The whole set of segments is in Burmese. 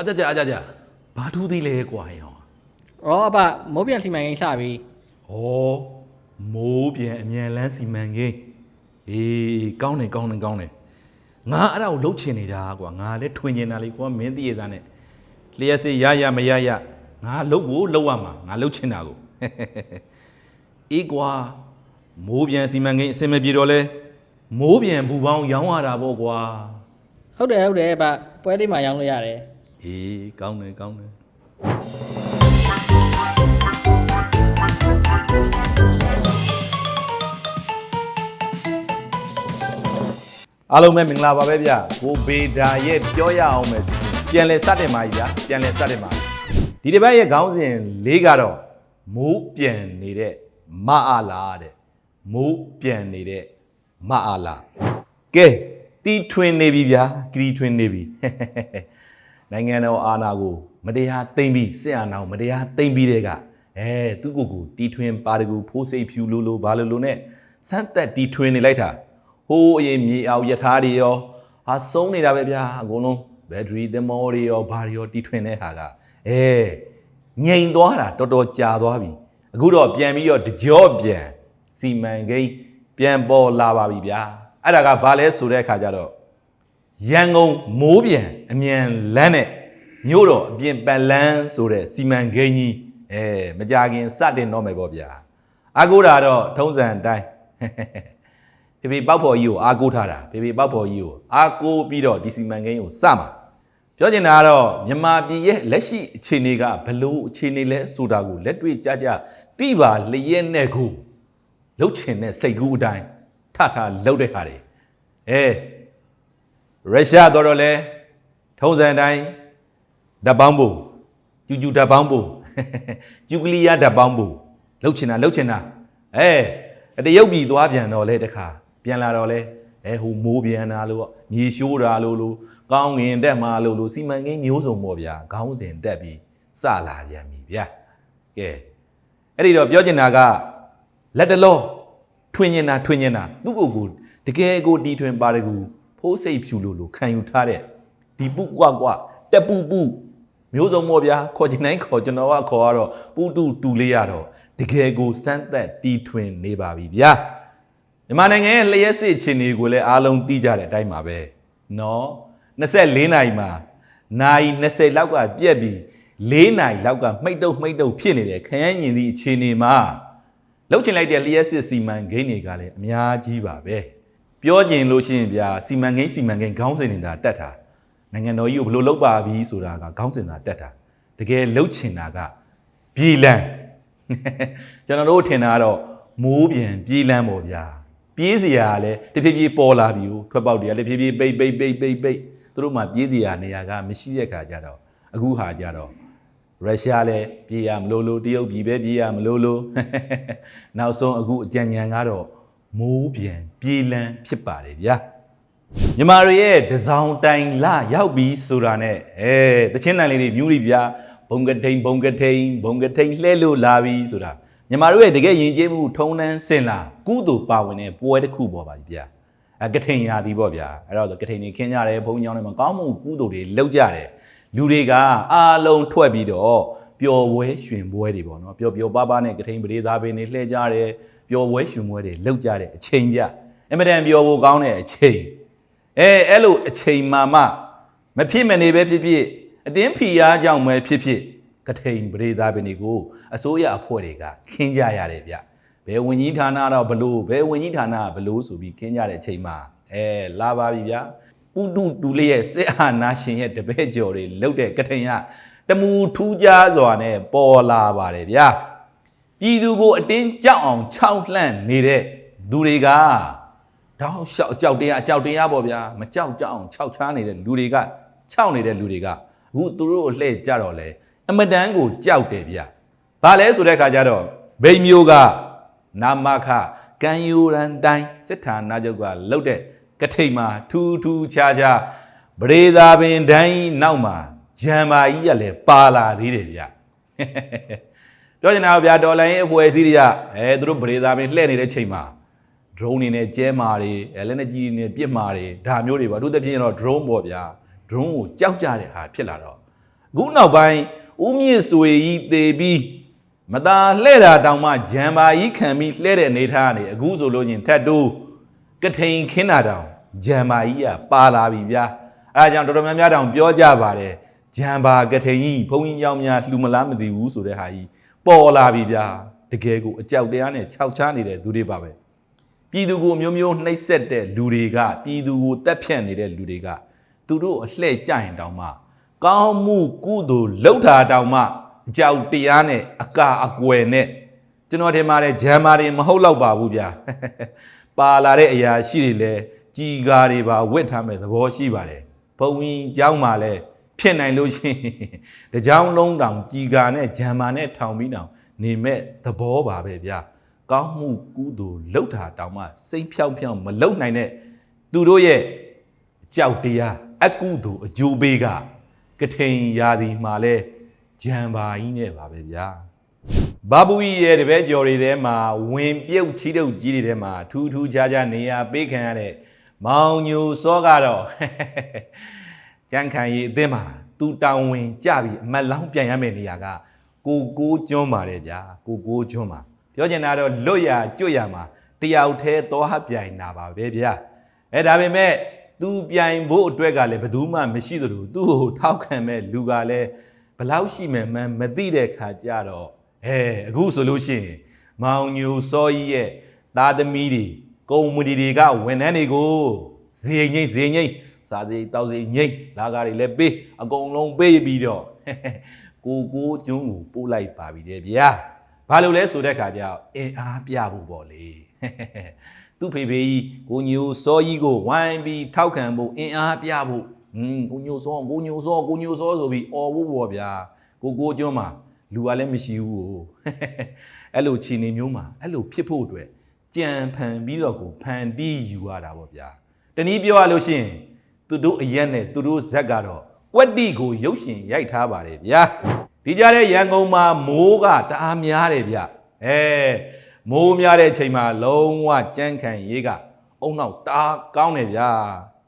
အကြကြအကြကြဘာထူးသေးလဲကွာဟော။ဩအဘမိုးပြန်စီမံကိန်းစပြီဩမိုးပြန်အမြန်လန်းစီမံကိန်းအေးကောင်းတယ်ကောင်းတယ်ကောင်းတယ်ငါအဲ့ဒါကိုလှုပ်ချင်နေတာကွာငါလည်းထွင်ချင်တာလေကွာမင်းသိရသားနဲ့လျှက်စေရရမရရငါလှုပ်ကိုလှုပ်ရမှာငါလှုပ်ချင်တာကို အေးကွာမိုးပြန်စီမံကိန်းအစင်မပြေတော့လဲမိုးပြန်ဘူပေါင်းရောင်းရတာပေါ့ကွာ။ဟုတ်တယ်ဟုတ်တယ်အဘပွဲလေးမှာရောင်းလို့ရတယ် အေးကောင်းတယ်ကောင်းတယ်အားလုံးပဲမင်္ဂလာပါပဲဗျကိုဘေဒါရဲ့ပြောရအောင်မယ်စီစဉ်ပြန်လဲစတင်ပါကြီးဗျာပြန်လဲစတင်ပါဒီတစ်ပတ်ရဲ့ခေါင်းစဉ်လေးကတော့မိုးပြန်နေတဲ့မအားလားတဲ့မိုးပြန်နေတဲ့မအားလားကဲတီထွင်နေပြီဗျာကရီထွင်နေပြီ နိုင်ငံတော်အာဏာကိုမတရားသိမ်းပြီးစစ်အာဏာကိုမတရားသိမ်းပြီးတဲ့ကအဲသူ့ကိုယ်ကိုတီထွင်ပါတကူဖိုးစိတ်ဖြူလို့လို့ဘာလို့လို့နဲ့စမ်းသက်တီထွင်နေလိုက်တာဟိုးအရင်မြေအောင်ယထာတွေရောဟာစုံးနေတာပဲဗျာအကုန်လုံးဘက်ထရီသမောတွေရောဘာတွေရောတီထွင်တဲ့ဟာကအဲငြိမ်သွားတာတော်တော်ကြာသွားပြီအခုတော့ပြန်ပြီးတော့တကြော့ပြန်စီမံကိန်းပြန်ပေါ်လာပါပြီဗျာအဲ့ဒါကဘာလဲဆိုတဲ့အခါကျတော့ ရန်ကုန်မိုးပြန်အမြန်လမ်းနဲ့မြို့တော်အပြင်ပတ်လန်းဆိုတဲ့စီမံကိန်းကြီးအဲမကြခင်စတင်တော့မယ်ပေါ့ဗျာအာကိုတာတော့ထုံးစံအတိုင်းဖေဖေပေါက်ဖော်ကြီးကိုအာကိုထားတာဖေဖေပေါက်ဖော်ကြီးကိုအာကိုပြီးတော့ဒီစီမံကိန်းကိုစမှာပြောချင်တာကတော့မြန်မာပြည်ရဲ့လက်ရှိအခြေအနေကဘလို့အခြေအနေလဲဆိုတာကိုလက်တွေ့ကြကြသိပါလျက်နဲ့ကိုလှုပ်ချင်တဲ့စိတ်ကူးအတိုင်းထထလှုပ်တဲ့ဟာတွေအဲ ရုရှားတော့တော့လဲထုံးစံအတိုင်းဓာတ်ပေါင်းဖို့ကျူကျူဓာတ်ပေါင်းဖို့ကျူကလီယာဓာတ်ပေါင်းဖို့လှုပ်ချင်တာလှုပ်ချင်တာအဲတရုတ်ပြည်သွားပြန်တော့လဲတခါပြန်လာတော့လဲအဲဟိုမိုးပြန်တာလို့မြေရှိုးတာလို့လို့ကောင်းငင်တက်มาလို့လို့စီမံကိန်းမျိုးစုံပေါ့ဗျာခေါင်းစဉ်တက်ပြီးစလာပြန်ပြီဗျာကဲအဲ့ဒီတော့ပြောချင်တာကလက်တလောထွင်ညင်တာထွင်ညင်တာသူ့ကိုယ်ကိုတကယ်ကိုတီထွင်ပါတကူ ဖိုးစိတ်ဖြူလို့လို့ခံယူထားတဲ့ဒီပုကွကွတက်ပူပူမျိုးစုံပေါ့ဗျာခေါ်ချင်တိုင်းခေါ်ကျွန်တော်ကခေါ်ရတော့ပူတူတူလေးရတော့တကယ်ကိုစမ်းသက်တီထွင်နေပါပြီဗျာမြန်မာနိုင်ငံရဲ့လျှက်စစ်အခြေအနေကိုလည်းအားလုံးသိကြတဲ့အတိုင်းပါပဲနော်24နာရီမှာနိုင်20လောက်ကပြက်ပြီး4နိုင်လောက်ကမှိတ်တုပ်မှိတ်တုပ်ဖြစ်နေတဲ့ခရမ်းညင်သည့်အခြေအနေမှာလှုပ်ချင်လိုက်တဲ့လျှက်စစ်စီမံကိန်းတွေကလည်းအများကြီးပါပဲ ပြောကျင်လို့ရှိရင်ဗျာစီမံကိန်းစီမံကိန်းခေါင်းစဉ်နေတာတက်တာနိုင်ငံတော်ကြီးကိုဘယ်လိုလုပ်ပါပြီဆိုတာကခေါင်းစဉ်တာတက်တာတကယ်လှုပ်ချင်တာကပြည်လန်းကျွန်တော်တို့ထင်တာကတော့မိုးပြန်ပြည်လန်းပေါ့ဗျာပြေးစရာကလည်းတဖြည်းဖြည်းပေါ်လာပြီကိုထွက်ပေါက်တွေကလည်းတဖြည်းဖြည်းပိတ်ပိတ်ပိတ်ပိတ်ပိတ်သူတို့မှပြေးစရာနေရာကမရှိတဲ့ခါကျတော့အခုဟာကျတော့ရုရှားလည်းပြေးရမလို့လို့တရုတ်ပြည်ပဲပြေးရမလို့လို့နောက်ဆုံးအခုအကြံဉာဏ်ကတော့ မိုးပြန်ပြေးလန်းဖြစ်ပါတယ်ဗျာမြန်မာတွေရဲ့ဒဇောင်တိုင်လရောက်ပြီဆိုတာနဲ့အဲတချင်းတန်လေးတွေမြူးတွေဗျာဘုံကထိန်ဘုံကထိန်ဘုံကထိန်လှဲလို့လာပြီဆိုတာမြန်မာတို့ရဲ့တကယ်ယဉ်ကျေးမှုထုံးတန်းစင်လာကုသိုလ်ပါဝင်တဲ့ပွဲတစ်ခုပေါ်ပါပြီဗျာအဲကထိန်ရာသီပေါ့ဗျာအဲ့တော့ကထိန်တွေခင်းကြတယ်ဘုံကြောင်းတွေမှာကောင်းမှုကုသိုလ်တွေလုပ်ကြတယ်လူတွေကအားလုံးထွက်ပြီးတော့ ပျော်ပွဲရွှင်ပွဲတွေပေါ့နော်ပျော်ပျော်ပါးပါးနဲ့ကထိန်ပရိသားပင်တွေလှည့်ကြတယ်ပျော်ပွဲရွှင်ပွဲတွေလောက်ကြတဲ့အချိန်ပြအင်မတန်ပျော်ဖို့ကောင်းတဲ့အချိန်အဲအဲ့လိုအချိန်မှမှမဖြစ်မနေပဲဖြစ်ဖြစ်အတင်းဖီအားကြောင့်ပဲဖြစ်ဖြစ်ကထိန်ပရိသားပင်တွေကိုအစိုးရအဖွဲ့တွေကခင်းကြရတယ်ဗျဘယ်ဝင်ကြီးဌာနတော့ဘလို့ဘယ်ဝင်ကြီးဌာနကဘလို့ဆိုပြီးခင်းကြတဲ့အချိန်မှာအဲလာပါပြီဗျာပုတုတူလေးရဲ့စစ်အာနာရှင်ရဲ့တပည့်ကျော်တွေလှုပ်တဲ့ကထိန်က တမူထူးခြားစွာနဲ့ပေါ်လာပါတယ်ဗျာပြည်သူကိုအတင်းကြောက်အောင်ခြောက်လှန့်နေတဲ့သူတွေကတောက်လျှောက်အကြောက်တရားအကြောက်တရားပေါ့ဗျာမကြောက်ကြအောင်ခြောက်ချားနေတဲ့လူတွေကခြောက်နေတဲ့လူတွေကအခုသူတို့ကိုလှည့်ကြတော့လေအမတန်းကိုကြောက်တယ်ဗျာဘာလဲဆိုတဲ့ခါကျတော့ဗိမျိုးကနာမခကံယူရန်တိုင်းစစ်ဌာနချုပ်ကလှုပ်တဲ့ကထိတ်မှာထူးထူးခြားခြားပရိသာပင်ဒိုင်းနောက်မှာ ဂျမ်မာကြီးကလည်းပါလာသေးတယ်ဗျပြောချင်တာကဗျာဒေါ်လာရင်းအဖွဲ့အစည်းတွေကအဲသူတို့ပရိသာပင်လှည့်နေတဲ့ချိန်မှာ drone တွေနဲ့ကျဲမာတွေအဲလက်နက်ကြီးတွေနဲ့ပစ်မာတွေဒါမျိုးတွေပေါ့အထူးသဖြင့်တော့ drone ပေါ့ဗျာ drone ကိုကြောက်ကြတဲ့ဟာဖြစ်လာတော့အခုနောက်ပိုင်းဦးမြင့်စွေကြီးတေပြီးမตาလှဲ့တာတောင်မှဂျမ်ပါကြီးခံပြီးလှဲ့တဲ့အနေထားကနေအခုဆိုလို့ချင်းထက်တိုးကထိန်ခင်းတာတောင်ဂျမ်ပါကြီးကပါလာပြီဗျာအဲဒါကြောင့်တော်တော်များများတောင်ပြောကြပါတယ် ဂျမ်ပါကထိန်ကြီးဘုံကြီးကြောင်များလှူမလားမသိဘူးဆိုတဲ့ဟာကြီးပေါ်လာပြီဗျာတကယ်ကိုအကြောက်တရားနဲ့ခြောက်ချားနေတဲ့သူတွေပါပဲ ပြည်သူကိုမျိုးမျိုးနှိပ်စက်တဲ့လူတွေကပြည်သူကိုတက်ဖြတ်နေတဲ့လူတွေကသူတို့အလှဲ့ကြရင်တောင်မှကောင်းမှုကုသိုလ်လှုပ်တာတောင်မှအကြောက်တရားနဲ့အကာအကွယ်နဲ့ကျွန်တော်ထင်ပါတယ်ဂျမ်မာတွေမဟုတ်တော့ပါဘူးဗျာ ပါလာတဲ့အရာရှိတွေလဲကြီးကားတွေပါဝတ်ထားမဲ့သဘောရှိပါတယ်ဘုံကြီးเจ้าမှာလဲ ဖြစ်နိုင်လို့ရှိရင်တကြောင်လုံးတောင်ကြီးကာနဲ့ဂျမ်မာနဲ့ထောင်ပြီးတောင်နေမဲ့သဘောပါပဲဗျာကောင်းမှုကုသိုလ်လှုပ်တာတောင်မှစိတ်ဖြောင်းဖြောင်းမလှုပ်နိုင်တဲ့သူတို့ရဲ့အကြောက်တရားအကုသိုလ်အကျိုးပေးကကထိန်ရာဒီမှာလဲဂျံပါကြီးနဲ့ပါပဲဗျာဘာဘူးကြီးရဲ့တပည့်ကျော်တွေထဲမှာဝင်ပြုတ်ချီတုပ်ကြီးတွေထဲမှာထူးထူးခြားခြားနေရာပေးခံရတဲ့မောင်ညိုစောကတော့ ကြံခံရီအသင်းမှာသူတောင်ဝင်ကြပြီးအမတ်လောင်းပြန်ရမယ့်နေရာကကိုကိုကျွန်းပါတယ်ဗျာကိုကိုကျွန်းပါပြောချင်တာတော့လွတ်ရကျွတ်ရမှာတယောက်တည်းသွားပြိုင်တာပါပဲဗျာအဲဒါပေမဲ့သူပြိုင်ဖို့အတွက်ကလည်းဘယ်သူမှမရှိသလိုသူ့ကိုထောက်ခံမဲ့လူကလည်းဘယ်လောက်ရှိမှန်းမသိတဲ့ခါကျတော့အဲအခုဆိုလို့ရှိရင်မောင်ညိုစောကြီးရဲ့သားသမီးတွေကုမ္ပဏီတွေကဝန်ထမ်းတွေကိုဈေးငိမ့်ဈေးငိမ့် စားစိတောက်စိညိတ်လာကားတွေလည်းပေးအကုန်လုံးပေးပြီးတော့ကိုကိုကျွန်းကိုပို့လိုက်ပါပြီတဲ့ဗျာဘာလို့လဲဆိုတဲ့ခါကျတော့အင်အားပြဖို့ပေါ့လေသူ့ဖေဖေကြီးကိုညိုစောကြီးကိုဝိုင်းပြီးထောက်ခံဖို့အင်အားပြဖို့ဟွန်းကိုညိုစောကိုညိုစောကိုညိုစောဆိုပြီးអော်ဖို့ပေါ့ဗျာကိုကိုကျွန်းမှာလူကလည်းမရှိဘူးကိုအဲ့လိုခြေနေမျိုးမှာအဲ့လိုဖြစ်ဖို့အတွက်ကြံဖန်ပြီးတော့ကိုဖန်တီးယူရတာပေါ့ဗျာတနည်းပြောရလို့ရှိရင် သူတို့အရက်နဲ့သူတို့ဇက်ကတော့ကွက်တိကိုရုပ်ရှင်ရိုက်ထားပါတယ်ဗျာဒီကြတဲ့ရန်ကုန်မှာမိုးကတအားများတယ်ဗျအဲမိုးများတဲ့အချိန်မှာလုံးဝကြမ်းခံရေးကအုံနောက်တအားကောင်းတယ်ဗျာ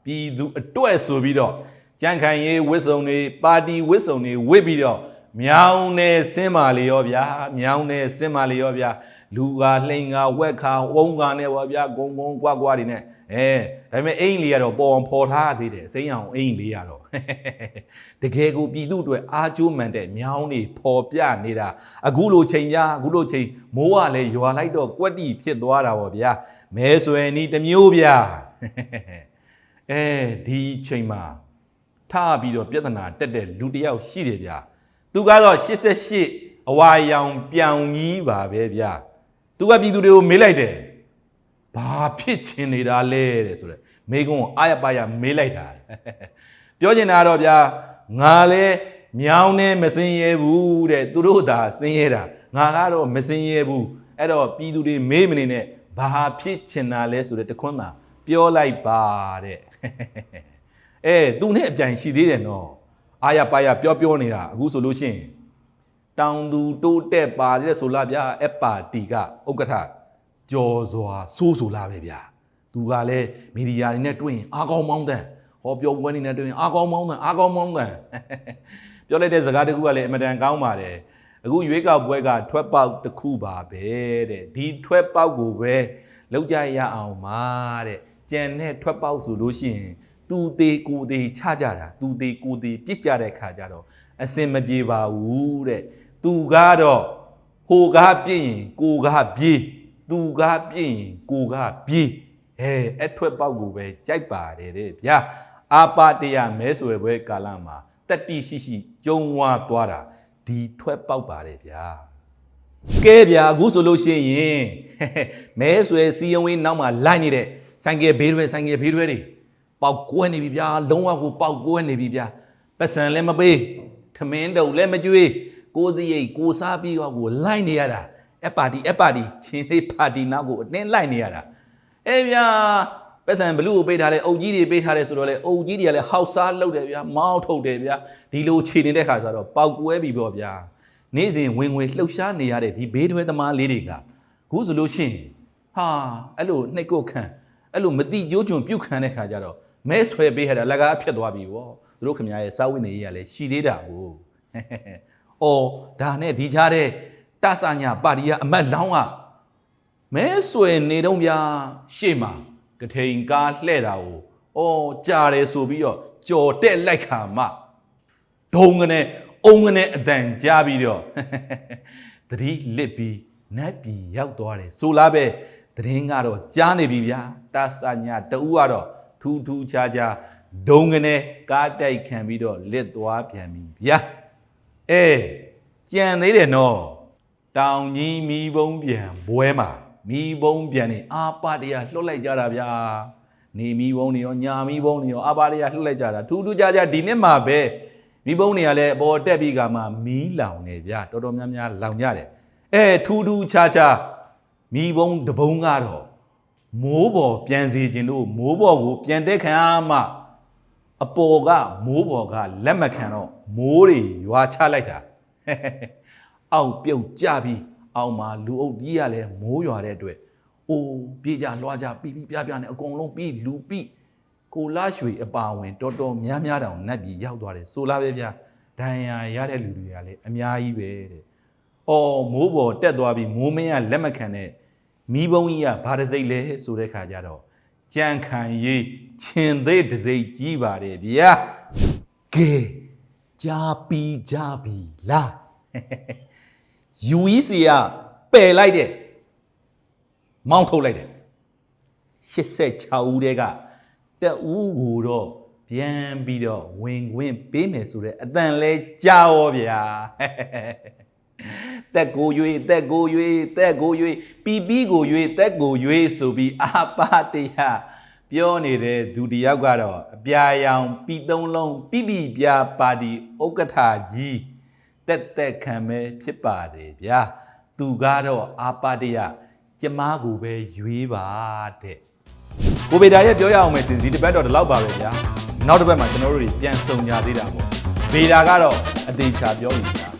ပြည်သူအတွက်ဆိုပြီးတော့ကြမ်းခံရေးဝစ်စုံတွေပါတီဝစ်စုံတွေဝစ်ပြီးတော့မြောင်းနေစင်းမာလေရောဗျာမြောင်းနေစင်းမာလေရောဗျာ လူကလှိန်ကဝက်ခါဝုံကနဲ့ပါဗျာဂုံဂုံကွာကွာတွေနဲ့အဲဒါပေမဲ့အိမ်လေးကတော့ပေါ်အောင်ဖော်ထားသေးတယ်စိမ့်အောင်အိမ်လေးရတော့တကယ်ကိုပြည်သူအတွက်အားကျိုးမှန်တဲ့မြောင်းတွေဖော်ပြနေတာအခုလိုချိန်များအခုလိုချိန်မိုးကလည်းရွာလိုက်တော့ကွက်တီဖြစ်သွားတာပေါ့ဗျာမဲဆွယ်နီးတစ်မျိုးဗျာအဲဒီချိန်မှာထပြီးတော့ပြဿနာတက်တဲ့လူတစ်ယောက်ရှိတယ်ဗျာသူကတော့88အဝါရောင်ပြောင်ကြီးပါပဲဗျာ သူကပြည်သူတွေကိုမေးလိုက်တယ်ဘာဖြစ်ချင်နေတာလဲတဲ့ဆိုတော့မေကုန်းကိုအာရပါရမေးလိုက်တာပြောချင်တာကတော့ဗျာငါလဲမြောင်းနဲ့မစင်ရဲဘူးတဲ့သူတို့သာစင်ရဲတာငါကတော့မစင်ရဲဘူးအဲ့တော့ပြည်သူတွေမေးမနေနဲ့ဘာဖြစ်ချင်တာလဲဆိုတဲ့တခွန်းသာပြောလိုက်ပါတဲ့အဲသူနဲ့အပြိုင်ရှိသေးတယ်နော်အာရပါရပြောပြောနေတာအခုဆိုလို့ရှိရင် တောင်သူတိုးတက်ပါတဲ့ဆိုလားဗျာအပါတီကဥက္ကဋ္ဌကြော်စွာစိုးဆိုလားပဲဗျာသူကလည်းမီဒီယာတွေနဲ့တွေ့ရင်အားကောင်းမောင်းတန်ဟောပြောပွဲနေနဲ့တွေ့ရင်အားကောင်းမောင်းတန်အားကောင်းမောင်းတန်ပြောလိုက်တဲ့စကားတစ်ခုကလည်းအမတန်ကောင်းပါတယ်အခုရွေးကောက်ပွဲကထွက်ပေါက်တစ်ခုပါပဲတဲ့ဒီထွက်ပေါက်ကိုပဲလောက်ကြရအောင်ပါတဲ့ကြံတဲ့ထွက်ပေါက်ဆိုလို့ရှိရင်သူသေးကိုသေးချကြတာသူသေးကိုသေးပြစ်ကြတဲ့ခါကျတော့အစင်မပြေပါဘူးတဲ့ သူကတော့ဟိုကားပြစ်ရင်ကိုကားပြေးသူကားပြစ်ရင်ကိုကားပြေးအဲအထွက်ပေါက်ကိုပဲကြိုက်ပါတယ်တဲ့ဗျာအာပါတရမဲဆွယ်ပွဲကာလမှာတက်တိရှိရှိကျုံဝါသွားတာဒီထွက်ပေါက်ပါတယ်ဗျာကဲဗျာအခုဆိုလို့ရှိရင်မဲဆွဲစီယံဝင်းနောက်မှာလိုက်နေတဲ့ဆိုင်ကယ်ဘေးတွဲဆိုင်ကယ်ဘေးတွဲတွေပေါက်ကွဲနေပြီဗျာလုံးဝကိုပေါက်ကွဲနေပြီဗျာပတ်စံလည်းမပေးထမင်းတုပ်လည်းမကြွေး ကိုယ်စရိတ်ကိုယ်စားပြီးတော့ကိုလိုက်နေရတာအပါတီအပါတီချင်းလေးပါတီနောက်ကိုအတင်းလိုက်နေရတာအေးဗျာပတ်စံဘလူးကိုပေးထားလဲအုပ်ကြီးတွေပေးထားလဲဆိုတော့လေအုပ်ကြီးတွေကလည်းဟောက်စားလုပ်တယ်ဗျာမောင်းထုတ်တယ်ဗျာဒီလိုခြေနေတဲ့ခါဆိုတော့ပောက်ကွဲပြီပေါ့ဗျာနေ့စဉ်ဝင်ငွေလှုပ်ရှားနေရတဲ့ဒီဘေးတွဲသမားလေးတွေကခုဆိုလို့ရှိရင်ဟာအဲ့လိုနှိတ်ကိုခံအဲ့လိုမတိကြိုးကျွန်ပြုတ်ခံတဲ့ခါကျတော့မဲဆွဲပေးရတာလက်ကားဖြစ်သွားပြီဗောသူတို့ခင်ဗျားရဲ့စာဝိနေရေးကလည်းရှိသေးတာကို အော်ဒါနဲ့ဒီကြားတဲ့တဆညာပါတီကအမတ်လောင်းကမဲဆွေနေတော့ဗျာရှေ့မှာကထိန်ကားလှဲ့တာကိုအော်ကြားတယ်ဆိုပြီးတော့ကြော်တက်လိုက်ခါမှဒုံကနေအုံကနေအတန်ကြားပြီးတော့သတိလစ်ပြီးနတ်ပြည်ရောက်သွားတယ်ဆိုလားပဲသတင်းကတော့ကြားနေပြီဗျာတဆညာတူကတော့ထူးထူးခြားခြားဒုံကနေကားတိုက်ခံပြီးတော့လစ်သွားပြန်ပြီဗျာ အေးကြံသေးတယ်နော်တောင်ကြီးမီးဘုံပြန်ဘွဲမှာမီးဘုံပြန်နေအာပါတရလွတ်လိုက်ကြတာဗျာနေမီးဘုံနေရောညာမီးဘုံနေရောအာပါတရလွတ်လိုက်ကြတာထူးထူးခြားခြားဒီနှစ်မှာပဲမီးဘုံတွေကလည်းအပေါ်တက်ပြီးကမှမီးလောင်နေဗျာတော်တော်များများလောင်ကြတယ်အဲထူးထူးခြားခြားမီးဘုံတဘုံကတော့မိုးပေါ်ပြန်စီခြင်းတို့မိုးပေါ်ကိုပြန်တက်ခံရမှ အပေါ်ကမိုးပေါ်ကလက်မခံတော့မိုးတွေရွာချလိုက်တာအောက်ပြုတ်ကြပြီးအောက်မှာလူအုပ်ကြီးရလဲမိုးရွာတဲ့အတွက်အိုးပြေးကြလွှားကြပြီးပြီးပြပြနဲ့အကုန်လုံးပြီးလူပြီးကိုလာရွှေအပါဝင်တော်တော်များများတောင်နတ်ပြည်ရောက်သွားတယ်ဆိုလာပဲဗျာဒဏ်ရာရတဲ့လူတွေကလည်းအများကြီးပဲတဲ့။အော်မိုးပေါ်တက်သွားပြီးမိုးမင်းကလက်မခံတဲ့မီးဘုံကြီးကဘာတစ်စိတ်လဲဆိုတဲ့ခါကျတော့ ကြံခံရေးခြင်သေးတစ်စိတ်ကြီးပါတယ်ဗျာ။ကဲကြားပြီးကြပြီလား UEC ကပယ်လိုက်တယ်မောင်းထုတ်လိုက်တယ်86ဦးတည်းကတဦးကိုတော့ပြန်ပြီးတော့ဝင်ခွင့်ပေးမယ်ဆိုတဲ့အတန်လဲကြားရောဗျာ တက်ကို၍တက်ကို၍တက်ကို၍ပီပီကို၍တက်ကို၍ဆိုပြီးအာပါတရပြောနေတဲ့ဒုတိယကတော့အပြာရောင်ပီသုံးလုံးပိပိပြာပါတီဥက္ကဋ္ဌကြီးတက်တက်ခံပဲဖြစ်ပါတယ်ဗျာသူကတော့အာပါတရကျမကိုပဲရွေးပါတဲ့ကိုဗေဒါရဲ့ပြောရအောင်မယ်ဆိုရင်ဒီတစ်ပတ်တော့ဒီလောက်ပါပဲဗျာနောက်တစ်ပတ်မှာကျွန်တော်တို့တွေပြန်ဆုံကြသေးတာပေါ့ဗေဒါကတော့အသေးချာပြောပြီ